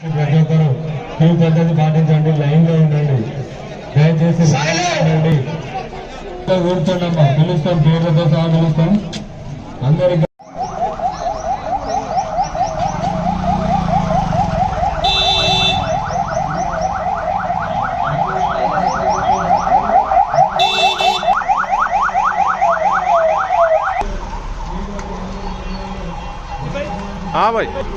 ప్రతి ఒక్కరు క్యూ పద్ధతి పాటించండి లైన్ లో ఉండండి దయచేసి ఉండండి కూర్చోండమ్మా పిలుస్తాం పేర్లతో సహా పిలుస్తాం అందరికి हाँ भाई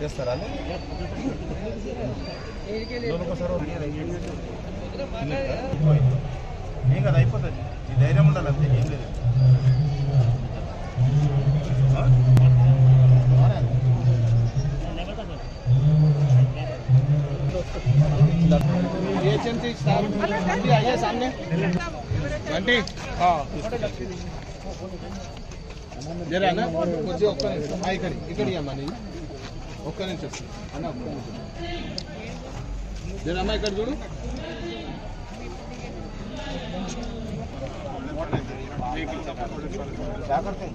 చేస్తారా ఏం కదా అయిపోతుంది ఈ ధైర్యం ఉండాలి అంతే ఏం లేదు ఆ? జరా అన్న కొంచెం ఒక్క ఇక్కడ ఇక్కడ ఒక్క నిమిషం అన్న ఒక్క నిమిషం జరా అమ్మ ఇక్కడ చూడు क्या करते हैं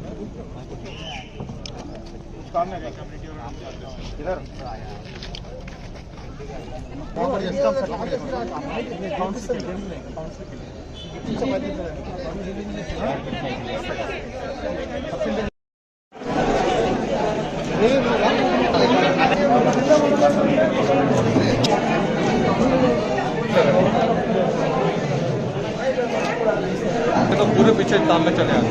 कुछ काम नहीं करते 며칠 또 안 며칠 해야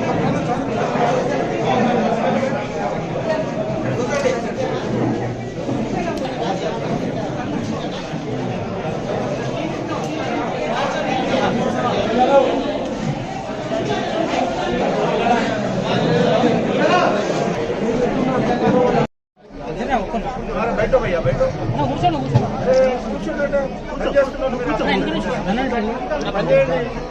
बैठो भैया बैठो ना कुछ ना कुछ कुछ बेटा कुछ ना इनके नहीं छोड़ना नहीं नहीं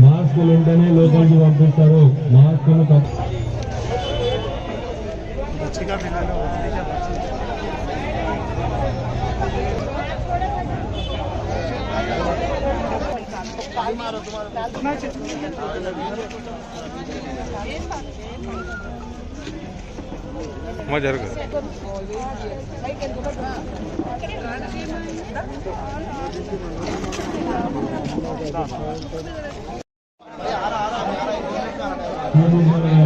మాస్కులు ఉంటేనే లోపలికి పంపిస్తారు. మాస్కులు తప్ప बच्चिका मिलाना बच्चिका मजर कर। आ रहा आ रहा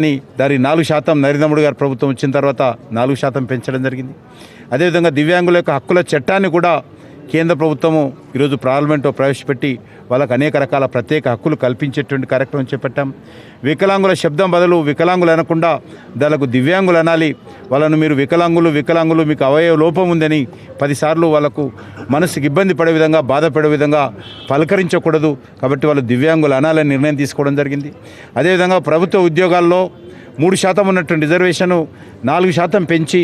ని దాని నాలుగు శాతం నరేంద్ర గారు ప్రభుత్వం వచ్చిన తర్వాత నాలుగు శాతం పెంచడం జరిగింది. అదేవిధంగా దివ్యాంగుల యొక్క హక్కుల చట్టాన్ని కూడా కేంద్ర ప్రభుత్వము ఈరోజు పార్లమెంట్లో ప్రవేశపెట్టి వాళ్ళకు అనేక రకాల ప్రత్యేక హక్కులు కల్పించేటువంటి కార్యక్రమం చేపట్టాం. వికలాంగుల శబ్దం బదులు వికలాంగులు అనకుండా దానికి దివ్యాంగులు అనాలి. వాళ్ళను మీరు వికలాంగులు వికలాంగులు మీకు అవయవ లోపం ఉందని పదిసార్లు వాళ్ళకు మనసుకి ఇబ్బంది పడే విధంగా బాధపడే విధంగా పలకరించకూడదు. కాబట్టి వాళ్ళు దివ్యాంగులు అనాలని నిర్ణయం తీసుకోవడం జరిగింది. అదేవిధంగా ప్రభుత్వ ఉద్యోగాల్లో మూడు శాతం ఉన్నటువంటి రిజర్వేషను నాలుగు శాతం పెంచి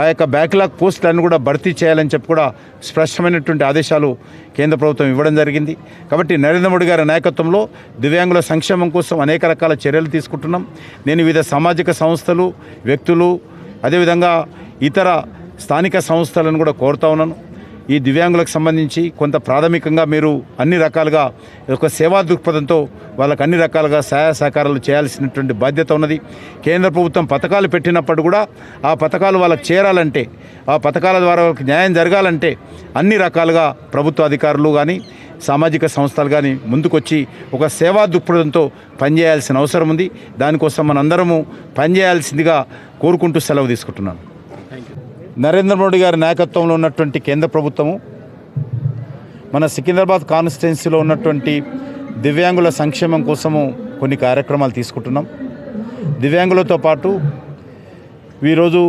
ఆ యొక్క బ్యాక్లాగ్ పోస్టులను కూడా భర్తీ చేయాలని చెప్పి కూడా స్పష్టమైనటువంటి ఆదేశాలు కేంద్ర ప్రభుత్వం ఇవ్వడం జరిగింది. కాబట్టి నరేంద్ర మోడీ గారి నాయకత్వంలో దివ్యాంగుల సంక్షేమం కోసం అనేక రకాల చర్యలు తీసుకుంటున్నాం. నేను వివిధ సామాజిక సంస్థలు వ్యక్తులు అదేవిధంగా ఇతర స్థానిక సంస్థలను కూడా కోరుతా ఉన్నాను. ఈ దివ్యాంగులకు సంబంధించి కొంత ప్రాథమికంగా మీరు అన్ని రకాలుగా ఒక సేవా దృక్పథంతో వాళ్ళకి అన్ని రకాలుగా సహాయ సహకారాలు చేయాల్సినటువంటి బాధ్యత ఉన్నది. కేంద్ర ప్రభుత్వం పథకాలు పెట్టినప్పుడు కూడా ఆ పథకాలు వాళ్ళకి చేరాలంటే ఆ పథకాల ద్వారా వాళ్ళకి న్యాయం జరగాలంటే అన్ని రకాలుగా ప్రభుత్వ అధికారులు కానీ సామాజిక సంస్థలు కానీ ముందుకొచ్చి ఒక సేవా దృక్పథంతో పనిచేయాల్సిన అవసరం ఉంది. దానికోసం మనందరము పనిచేయాల్సిందిగా కోరుకుంటూ సెలవు తీసుకుంటున్నాను. నరేంద్ర మోడీ గారి నాయకత్వంలో ఉన్నటువంటి కేంద్ర ప్రభుత్వము మన సికింద్రాబాద్ కాన్స్టిట్యున్సీలో ఉన్నటువంటి దివ్యాంగుల సంక్షేమం కోసము కొన్ని కార్యక్రమాలు తీసుకుంటున్నాం. దివ్యాంగులతో పాటు ఈరోజు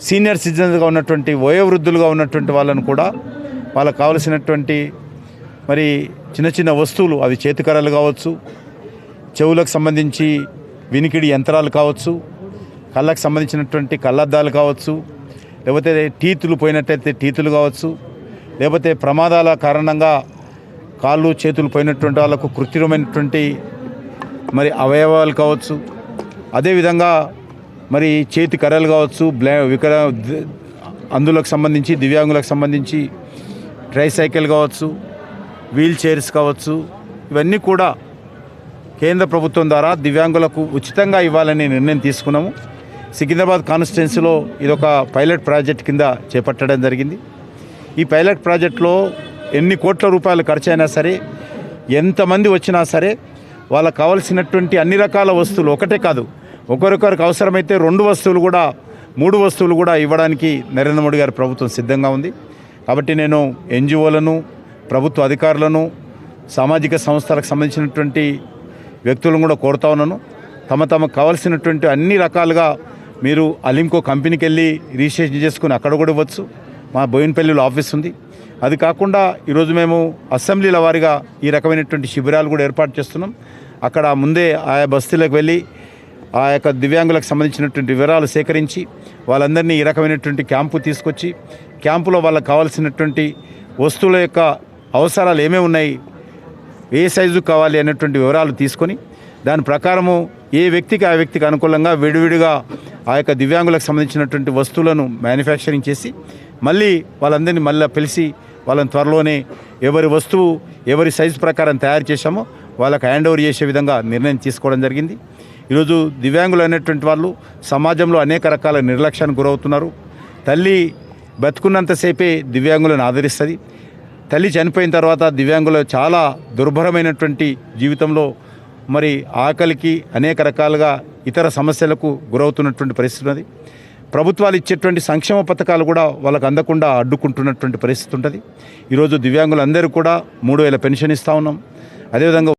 సీనియర్ సిటిజన్స్గా ఉన్నటువంటి వయోవృద్ధులుగా ఉన్నటువంటి వాళ్ళను కూడా వాళ్ళకు కావలసినటువంటి మరి చిన్న చిన్న వస్తువులు అవి చేతికర్రలు కావచ్చు చెవులకు సంబంధించి వినికిడి యంత్రాలు కావచ్చు కళ్ళకు సంబంధించినటువంటి కళ్ళద్దాలు కావచ్చు లేకపోతే టీతులు పోయినట్టయితే టీతులు కావచ్చు లేకపోతే ప్రమాదాల కారణంగా కాళ్ళు చేతులు పోయినటువంటి వాళ్ళకు కృత్రిమైనటువంటి మరి అవయవాలు కావచ్చు అదేవిధంగా మరి చేతి కర్రలు కావచ్చు బ్లా వికర అందులకు సంబంధించి దివ్యాంగులకు సంబంధించి ట్రైసైకిల్ కావచ్చు వీల్ చైర్స్ కావచ్చు ఇవన్నీ కూడా కేంద్ర ప్రభుత్వం ద్వారా దివ్యాంగులకు ఉచితంగా ఇవ్వాలని నిర్ణయం తీసుకున్నాము. సికింద్రాబాద్ కాన్స్టిట్యున్సీలో ఇదొక పైలట్ ప్రాజెక్ట్ కింద చేపట్టడం జరిగింది. ఈ పైలట్ ప్రాజెక్టులో ఎన్ని కోట్ల రూపాయలు ఖర్చు అయినా సరే ఎంతమంది వచ్చినా సరే వాళ్ళకు కావలసినటువంటి అన్ని రకాల వస్తువులు ఒకటే కాదు ఒకరికొకరికి అవసరమైతే రెండు వస్తువులు కూడా మూడు వస్తువులు కూడా ఇవ్వడానికి నరేంద్ర మోడీ గారి ప్రభుత్వం సిద్ధంగా ఉంది. కాబట్టి నేను ఎన్జిఓలను ప్రభుత్వ అధికారులను సామాజిక సంస్థలకు సంబంధించినటువంటి వ్యక్తులను కూడా కోరుతా ఉన్నాను. తమ తమకు కావలసినటువంటి అన్ని రకాలుగా మీరు అలింకో కంపెనీకి వెళ్ళి రిజిస్ట్రేషన్ చేసుకుని అక్కడ కూడా ఇవ్వచ్చు. మా బోయినపల్లిలో ఆఫీస్ ఉంది. అది కాకుండా ఈరోజు మేము అసెంబ్లీల వారిగా ఈ రకమైనటువంటి శిబిరాలు కూడా ఏర్పాటు చేస్తున్నాం. అక్కడ ముందే ఆయా బస్తీలకు వెళ్ళి ఆ యొక్క దివ్యాంగులకు సంబంధించినటువంటి వివరాలు సేకరించి వాళ్ళందరినీ ఈ రకమైనటువంటి క్యాంపు తీసుకొచ్చి క్యాంపులో వాళ్ళకి కావాల్సినటువంటి వస్తువుల యొక్క అవసరాలు ఏమేమి ఉన్నాయి ఏ సైజు కావాలి అనేటువంటి వివరాలు తీసుకొని దాని ప్రకారము ఏ వ్యక్తికి ఆ వ్యక్తికి అనుకూలంగా విడివిడిగా ఆ యొక్క దివ్యాంగులకు సంబంధించినటువంటి వస్తువులను మ్యానుఫ్యాక్చరింగ్ చేసి మళ్ళీ వాళ్ళందరినీ మళ్ళీ పిలిచి వాళ్ళని త్వరలోనే ఎవరి వస్తువు ఎవరి సైజు ప్రకారం తయారు చేశామో వాళ్ళకి హ్యాండ్ ఓవర్ చేసే విధంగా నిర్ణయం తీసుకోవడం జరిగింది. ఈరోజు దివ్యాంగులు అనేటువంటి వాళ్ళు సమాజంలో అనేక రకాల నిర్లక్ష్యానికి గురవుతున్నారు. తల్లి బతుకున్నంతసేపే దివ్యాంగులను ఆదరిస్తుంది. తల్లి చనిపోయిన తర్వాత దివ్యాంగులు చాలా దుర్భరమైనటువంటి జీవితంలో మరి ఆకలికి అనేక రకాలుగా ఇతర సమస్యలకు గురవుతున్నటువంటి పరిస్థితి ఉన్నది. ప్రభుత్వాలు ఇచ్చేటువంటి సంక్షేమ పథకాలు కూడా వాళ్ళకు అందకుండా అడ్డుకుంటున్నటువంటి పరిస్థితి ఉంటుంది. ఈరోజు దివ్యాంగులందరూ కూడా మూడు వేల పెన్షన్ ఇస్తూ ఉన్నాం. అదేవిధంగా